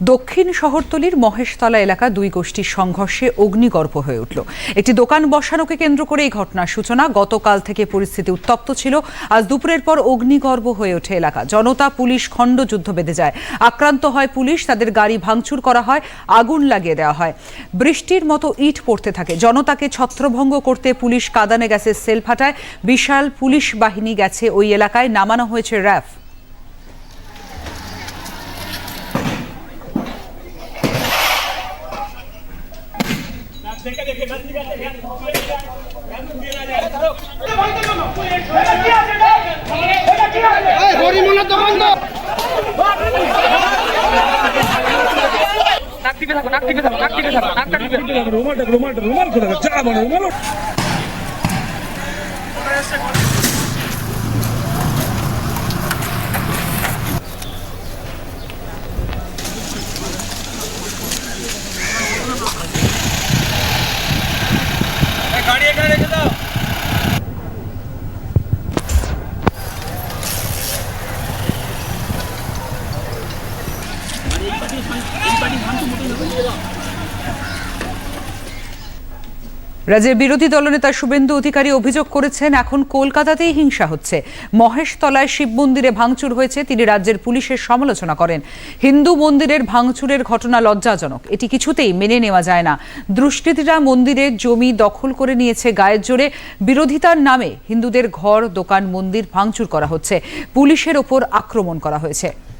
দক্ষিণ শহরতলির মহেশতলা এলাকা দুই গোষ্ঠীর সংঘর্ষে অগ্নিগর্ভ হয়ে উঠল। একটি দোকান বসানোকে কেন্দ্র করে এই ঘটনার সূচনা। গতকাল থেকে পরিস্থিতি উত্তপ্ত ছিল। আজ দুপুরের পর অগ্নিগর্ভ হয়ে ওঠে এলাকা। জনতা, পুলিশ খণ্ড যুদ্ধ বেঁধে যায়। আক্রান্ত হয় পুলিশ, তাদের গাড়ি ভাঙচুর করা হয়, আগুন লাগিয়ে দেওয়া হয়। বৃষ্টির মতো ইট পড়তে থাকে। জনতাকে ছত্রভঙ্গ করতে পুলিশ কাদানে গ্যাসের সেল ফাটায়। বিশাল পুলিশ বাহিনী গেছে ওই এলাকায়। নামানো হয়েছে র্যাফ। হরিমনের দোকান তো নাক টিপে থাকো নাক টিপে থাকো নাক টিপে থাকো নাকটা টিপে রুমালটা রুমালটা রুমাল করে চা মানে রুমাল গাড়ি এখানে রেখে দাও রাজ্যের বিরোধী দলনেতা শুভেন্দু অধিকারী অভিযোগ করেছেন, এখন কলকাতাতেই হিংসা হচ্ছে। মহেশতলায় শিব মন্দিরে ভাঙচুর হয়েছে, তিনি রাজ্যের পুলিশের সমালোচনা করেন। হিন্দু মন্দিরের ভাঙচুরের ঘটনা লজ্জাজনক, এটি কিছুতেই মেনে নেওয়া যায় না। দুষ্কৃতীরা মন্দিরের জমি দখল করে নিয়েছে গায়ের জোরে, বিরোধিতার নামে হিন্দুদের ঘর, দোকান, মন্দির ভাঙচুর করা হচ্ছে। পুলিশের ওপর আক্রমণ করা হয়েছে।